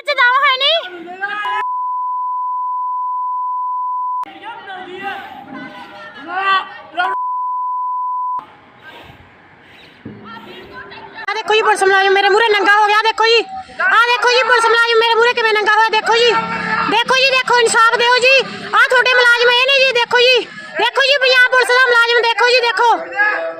ਚ ਦਮ ਹੈ ਨਹੀਂ ਆ ਦੇਖੋ ਜੀ ਪੁਲਿਸ ਮੁਲਾਜ਼ਮ ਮੇਰੇ ਮੂਹਰੇ ਨੰਗਾ ਹੋ ਗਿਆ ਦੇਖੋ ਜੀ ਆ ਦੇਖੋ ਜੀ ਪੁਲਿਸ ਮੁਲਾਜ਼ਮ ਮੇਰੇ ਮੂਹਰੇ ਕਿਵੇਂ ਨੰਗਾ ਹੋਇਆ ਦੇਖੋ ਜੀ ਦੇਖੋ ਜੀ ਦੇਖੋ ਇਨਸਾਫ ਦਿਓ ਜੀ ਆ ਤੁਹਾਡੇ ਮੁਲਾਜ਼ਮ ਇਹ ਨੇ ਜੀ ਦੇਖੋ ਜੀ ਦੇਖੋ ਜੀ ਪੰਜਾਬ ਪੁਲਿਸ ਦਾ ਮੁਲਾਜ਼ਮ ਦੇਖੋ ਜੀ ਦੇਖੋ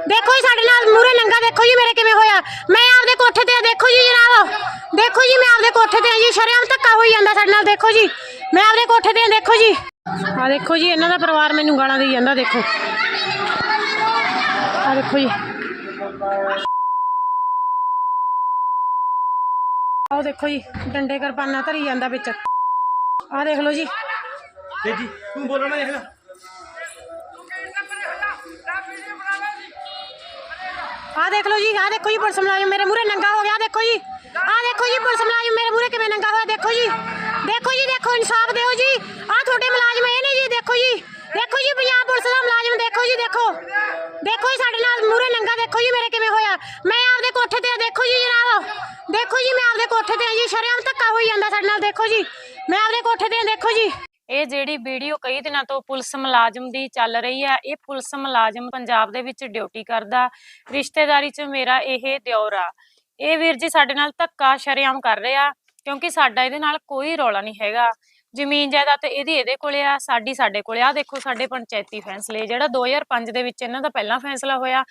ਦੇਖੋ ਜੀ ਸਾਡੇ ਨਾਲ ਮੂਹਰੇ ਨੰਗਾ ਦੇਖੋ ਜੀ ਮੇਰੇ ਕਿਵੇਂ ਹੋਇਆ ਮੈਂ ਆਪਦੇ ਕੋਠੇ ਤੇ ਆ, ਦੇਖੋ ਜੀ ਜਨਾਬ ਦੇਖੋ ਜੀ ਮੈਂ ਆਪਦੇ ਕੋਠੇ ਤੇ ਆ ਜੀ ਸ਼ਰੇਆਮ ਧੱਕਾ ਹੋਈ ਜਾਂਦਾ ਸਾਡੇ ਨਾਲ ਦੇਖੋ ਜੀ ਮੈਂ ਆਪਦੇ ਕੋਠੇ ਤੇ ਆ, ਦੇਖੋ ਜੀ ਆ ਦੇਖੋ ਜੀ ਇਹਨਾਂ ਦਾ ਪਰਿਵਾਰ ਮੈਨੂੰ ਗਾਲਾਂ ਦੇਈ ਜਾਂਦਾ ਦੇਖੋ ਆ ਦੇਖੋ ਜੀ ਆਹ ਦੇਖੋ ਜੀ ਡੰਡੇ ਕਿਰਪਾਨਾਂ ਧਰੀ ਜਾਂਦਾ ਵਿੱਚ ਆਹ ਦੇਖ ਲਓ ਜੀ ਤੇ ਜੀ ਤੂੰ ਬੋਲਣਾ ਨਹੀਂ ਹੈਗਾ ਆਹ ਦੇਖ ਲਓ ਜੀ ਆਹ ਦੇਖੋ ਜੀ ਪੁਲਿਸ ਮੁਲਾਜ਼ਮ ਮੇਰੇ ਮੂਹਰੇ ਨੰਗਾ ਹੋ ਗਿਆ ਆਹ ਦੇਖੋ ਜੀ ਆਹ ਦੇਖੋ ਜੀ ਪੁਲਿਸ ਦੇਖੋ ਇਨਸਾਫ ਦਿਓ ਜੀ। ਆਹ ਤੁਹਾਡੇ ਮੁਲਾਜ਼ਮ ਇਹ ਨੇ ਜੀ, ਦੇਖੋ ਜੀ। ਦੇਖੋ ਜੀ, ਪੰਜਾਬ ਪੁਲਿਸ ਦਾ ਮੁਲਾਜ਼ਮ, ਦੇਖੋ ਜੀ, ਦੇਖੋ। ਦੇਖੋ ਜੀ, ਸਾਡੇ ਨਾਲ ਮੂਹਰੇ ਨੰਗਾ ਦੇਖੋ ਜੀ, ਮੇਰੇ ਕਿਵੇਂ ਹੋਇਆ। ਮੈਂ ਆਪਦੇ ਕੋਠੇ ਤੇ ਦੇਖੋ ਜੀ ਜਨਾਬ। ਦੇਖੋ ਜੀ, ਮੈਂ ਆਪਦੇ ਕੋਠੇ ਤੇ ਜੀ, ਸ਼ਰੇਆਮ ਧੱਕਾ ਹੋਈ ਜਾਂਦਾ ਸਾਡੇ ਨਾਲ, ਦੇਖੋ ਜੀ। ਮੈਂ ਆਪਦੇ ਕੋਠੇ ਤੇ ਦੇਖੋ ਜੀ। ਇਹ ਜਿਹੜੀ ਵੀਡੀਓ ਕਈ ਦਿਨਾਂ ਤੋਂ ਪੁਲਿਸ ਮੁਲਾਜ਼ਮ ਦੀ ਚੱਲ ਰਹੀ ਹੈ ਇਹ ਪੁਲਿਸ ਮੁਲਾਜ਼ਮ ਪੰਜਾਬ ਦੇ ਵਿੱਚ ਡਿਊਟੀ ਕਰਦਾ। ਰਿਸ਼ਤੇਦਾਰੀ 'ਚ ਮੇਰਾ ਇਹ ਦਿਓਰ ਆ। ਇਹ ਵੀਰ ਜੀ ਸਾਡੇ ਨਾਲ ਧੱਕਾ ਸ਼ਰੇਆਮ ਕਰ ਰਿਹਾ। ਕਿਉਂਕਿ ਸਾਡਾ ਇਹਦੇ ਨਾਲ ਕੋਈ ਰੌਲਾ ਨਹੀਂ ਹੈਗਾ। ਜ਼ਮੀਨ ਜਾਇਦਾਦ ਇਹਦੀ ਇਹਦੇ ਕੋਲੇ ਆ, ਸਾਡੀ ਸਾਡੇ ਕੋਲੇ ਆ। ਦੇਖੋ ਸਾਡੇ ਪੰਚਾਇਤੀ ਫੈਸਲੇ, ਜਿਹੜਾ 2005 ਦੇ ਵਿੱਚ ਇਹਨਾਂ ਦਾ ਪਹਿਲਾ ਫੈਸਲਾ ਹੋਇਆ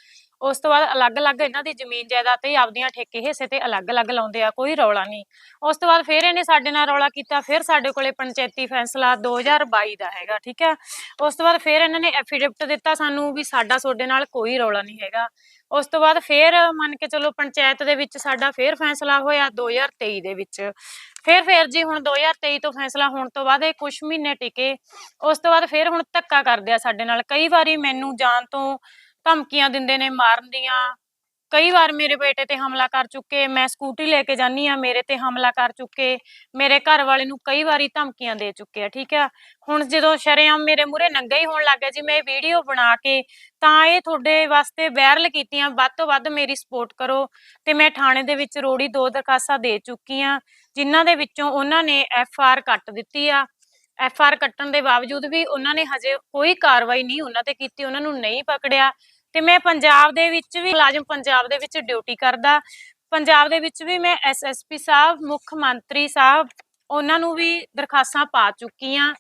ਉਸ ਤੋਂ ਬਾਅਦ ਅਲੱਗ-ਅਲੱਗ ਇਹਨਾਂ ਦੀ ਜ਼ਮੀਨ ਜਾਇਦਾਦ ਤੇ ਆਪਦੀਆਂ ਠੇਕੇ ਹਿੱਸੇ ਤੇ ਅਲੱਗ-ਅਲੱਗ ਲਾਉਂਦੇ ਆ, ਕੋਈ ਰੌਲਾ ਨਹੀਂ। ਉਸ ਤੋਂ ਬਾਅਦ ਫਿਰ ਇਹਨੇ ਸਾਡੇ ਨਾਲ ਰੌਲਾ ਕੀਤਾ, ਫਿਰ ਸਾਡੇ ਕੋਲੇ ਪੰਚਾਇਤੀ ਫੈਸਲਾ 2022 ਦਾ ਹੈਗਾ, ਠੀਕ ਹੈ ਉਸ ਤੋਂ ਬਾਅਦ ਫਿਰ ਇਹਨਾਂ ਨੇ ਐਫੀਡੇਵਿਟ ਦਿੱਤਾ ਸਾਨੂੰ ਵੀ ਸਾਡਾ, ਤੁਹਾਡੇ ਨਾਲ ਕੋਈ ਰੌਲਾ ਨਹੀਂ ਹੈਗਾ। ਉਸ ਤੋਂ ਬਾਅਦ ਫਿਰ ਮੰਨ ਕੇ ਚਲੋ ਪੰਚਾਇਤ ਦੇ ਵਿੱਚ ਸਾਡਾ ਫੇਰ ਫੈਸਲਾ ਹੋਇਆ 2023 ਦੇ ਵਿੱਚ। ਫਿਰ, ਫੇਰ ਜੀ ਹੁਣ 2023 ਤੋਂ ਫੈਸਲਾ ਹੋਣ ਤੋਂ ਬਾਅਦ ਇਹ ਕੁਝ ਮਹੀਨੇ ਟਿਕੇ। ਉਸ ਤੋਂ ਬਾਅਦ ਫੇਰ ਹੁਣ ਧੱਕਾ ਕਰਦੇ ਆ ਸਾਡੇ ਨਾਲ। ਕਈ ਵਾਰੀ ਮੈਨੂੰ ਜਾਣ ਤੋਂ ਧਮਕੀਆਂ ਦਿੰਦੇ ਨੇ, ਮਾਰਨ ਦੀਆਂ। ਕਈ ਵਾਰ ਮੇਰੇ ਬੇਟੇ ਤੇ ਹਮਲਾ ਕਰ ਚੁੱਕੇ, ਮੈਂ ਸਕੂਟੀ ਲੈ ਕੇ ਜਾਨੀ ਆ ਮੇਰੇ ਤੇ ਹਮਲਾ ਕਰ ਚੁੱਕੇ, ਮੇਰੇ ਘਰ ਵਾਲੇ ਨੂੰ ਕਈ ਵਾਰੀ ਧਮਕੀਆਂ ਦੇ ਚੁੱਕੇ ਆ, ਠੀਕ ਆ? ਹੁਣ ਜਦੋਂ ਸ਼ਰੇਆਮ ਮੇਰੇ ਮੂਹਰੇ ਨੰਗਾ ਹੀ ਹੋਣ ਲੱਗ ਗਿਆ ਜੀ, ਮੈਂ ਇਹ ਵੀਡੀਓ ਬਣਾ ਕੇ ਤਾਂ ਇਹ ਤੁਹਾਡੇ ਵਾਸਤੇ ਵਾਇਰਲ ਕੀਤੀਆਂ, ਵੱਧ ਤੋਂ ਵੱਧ ਮੇਰੀ ਸਪੋਰਟ ਕਰੋ ਤੇ ਮੈਂ ਥਾਣੇ ਦੇ ਵਿੱਚ ਰੋੜੀ ਦੋ ਦਰਖਾਸਤਾਂ ਦੇ ਚੁੱਕੀ ਆ ਜਿਨ੍ਹਾਂ ਦੇ ਵਿੱਚੋਂ ਉਹਨਾਂ ਨੇ ਐਫ ਆਰ ਕੱਟ ਦਿੱਤੀ ਆ। ਐਫ ਆਰ ਕੱਟਣ ਦੇ ਬਾਵਜੂਦ ਵੀ ਉਹਨਾਂ ਨੇ ਹਜੇ ਕੋਈ ਕਾਰਵਾਈ ਨਹੀਂ ਉਹਨਾਂ ਤੇ ਕੀਤੀ, ਉਹਨਾਂ ਨੂੰ ਨਹੀਂ ਪਕੜਿਆ। ਤੇ ਮੈਂ ਪੰਜਾਬ ਦੇ ਵਿੱਚ ਵੀ ਮੁਲਾਜ਼ਮ ਪੰਜਾਬ ਦੇ ਵਿੱਚ ਡਿਊਟੀ ਕਰਦਾ। ਪੰਜਾਬ ਦੇ ਵਿੱਚ ਵੀ ਮੈਂ ਐਸਐਸਪੀ ਸਾਹਿਬ, ਮੁੱਖ ਮੰਤਰੀ ਸਾਹਿਬ, ਉਹਨਾਂ ਨੂੰ ਵੀ ਦਰਖਾਸਤਾਂ ਪਾ ਚੁੱਕੀ ਆ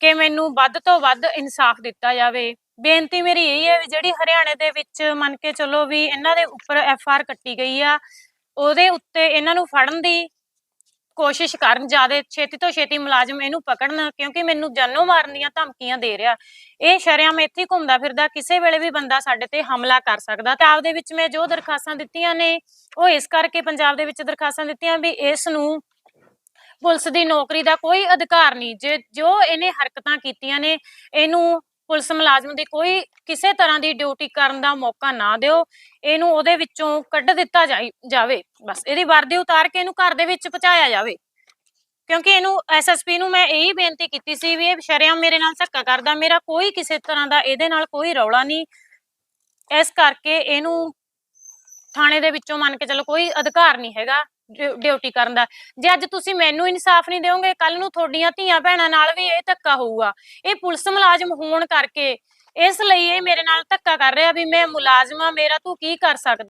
ਕਿ ਮੈਨੂੰ ਵੱਧ ਤੋਂ ਵੱਧ ਇਨਸਾਫ ਦਿੱਤਾ ਜਾਵੇ। ਬੇਨਤੀ ਮੇਰੀ ਇਹ ਹੈ ਵੀ ਜਿਹੜੀ ਹਰਿਆਣੇ ਦੇ ਵਿੱਚ ਮੰਨ ਕੇ ਚੱਲੋ ਵੀ ਇਹਨਾਂ ਦੇ ਉੱਪਰ ਐਫ ਆਰ ਕੱਟੀ ਗਈ ਆ, ਉਹਦੇ ਉੱਤੇ ਇਹਨਾਂ ਨੂੰ ਫੜਨ ਦੀ ਕੋਸ਼ਿਸ਼ ਕਰਨ, ਜ਼ਿਆਦਾ ਛੇਤੀ ਤੋਂ ਛੇਤੀ ਮੁਲਾਜ਼ਮ ਇਹਨੂੰ ਪਕੜਨ, ਕਿਉਂਕਿ ਮੈਨੂੰ ਜਾਨੋਂ ਮਾਰਨ ਦੀਆਂ ਧਮਕੀਆਂ ਦੇ ਰਿਹਾ। ਇਹ ਸ਼ਰੇਆਮ ਇੱਥੇ ਘੁੰਮਦਾ ਫਿਰਦਾ, ਕਿਸੇ ਵੇਲੇ ਵੀ ਬੰਦਾ ਸਾਡੇ ਤੇ ਹਮਲਾ ਕਰ ਸਕਦਾ। ਤੇ ਆਪਦੇ ਵਿੱਚ ਮੈਂ ਜੋ ਦਰਖਾਸਤਾਂ ਦਿੱਤੀਆਂ ਨੇ, ਉਹ ਇਸ ਕਰਕੇ ਪੰਜਾਬ ਦੇ ਵਿੱਚ ਦਰਖਾਸਤਾਂ ਦਿੱਤੀਆਂ ਵੀ ਇਸ ਨੂੰ ਪੁਲਿਸ ਦੀ ਨੌਕਰੀ ਦਾ ਕੋਈ ਅਧਿਕਾਰ ਨਹੀਂ। ਜੇ, ਜੋ ਇਹਨੇ ਹਰਕਤਾਂ ਕੀਤੀਆਂ ਨੇ, ਇਹਨੂੰ ਪੁਲਿਸ ਮੁਲਾਜ਼ਮ ਦੀ ਕੋਈ ਕਿਸੇ ਤਰ੍ਹਾਂ ਦੀ ਡਿਊਟੀ ਕਰਨ ਦਾ ਮੌਕਾ ਨਾ ਦਿਓ, ਇਹਨੂੰ ਉਹਦੇ ਵਿੱਚੋਂ ਕੱਢ ਦਿੱਤਾ ਜਾਵੇ। ਬਸ ਇਹਦੀ ਵਰਦੀ ਉਤਾਰ ਕੇ ਇਹਨੂੰ ਘਰ ਦੇ ਵਿੱਚ ਪਹੁੰਚਾਇਆ ਜਾਵੇ। ਕਿਉਂਕਿ ਇਹਨੂੰ ਐਸਐਸਪੀ ਨੂੰ ਮੈਂ ਇਹੀ ਬੇਨਤੀ ਕੀਤੀ ਸੀ ਵੀ ਇਹ ਸ਼ਰੇਆਮ ਮੇਰੇ ਨਾਲ ਧੱਕਾ ਕਰਦਾ, ਮੇਰਾ ਕੋਈ ਕਿਸੇ ਤਰ੍ਹਾਂ ਦਾ ਇਹਦੇ ਨਾਲ ਕੋਈ ਰੌਲਾ ਨਹੀਂ। ਇਸ ਕਰਕੇ ਇਹਨੂੰ ਥਾਣੇ ਦੇ ਵਿੱਚੋਂ ਮੰਨ ਕੇ ਚਲੋ ਕੋਈ ਅਧਿਕਾਰ ਨਹੀਂ ਹੈਗਾ। ਡਿਊਟੀ ਕਰਨ ਦਾ। ਜੇ ਅੱਜ ਤੁਸੀਂ ਮੈਨੂੰ ਇਨਸਾਫ ਨਹੀਂ ਦਿਓਗੇ ਕੱਲ ਨੂੰ ਤੁਹਾਡੀਆਂ ਧੀਆਂ ਭੈਣਾਂ ਨਾਲ ਵੀ ਇਹ ਧੱਕਾ ਹੋਊਗਾ। ਇਹ ਪੁਲਿਸ ਮੁਲਾਜ਼ਮ ਹੋਣ ਕਰਕੇ ਇਸ ਲਈ ਇਹ ਮੇਰੇ ਨਾਲ ਧੱਕਾ ਕਰ ਰਿਹਾ ਵੀ ਮੈਂ ਮੁਲਾਜ਼ਮ ਆ ਮੇਰਾ ਤੂੰ ਕੀ ਕਰ ਸਕਦਾ?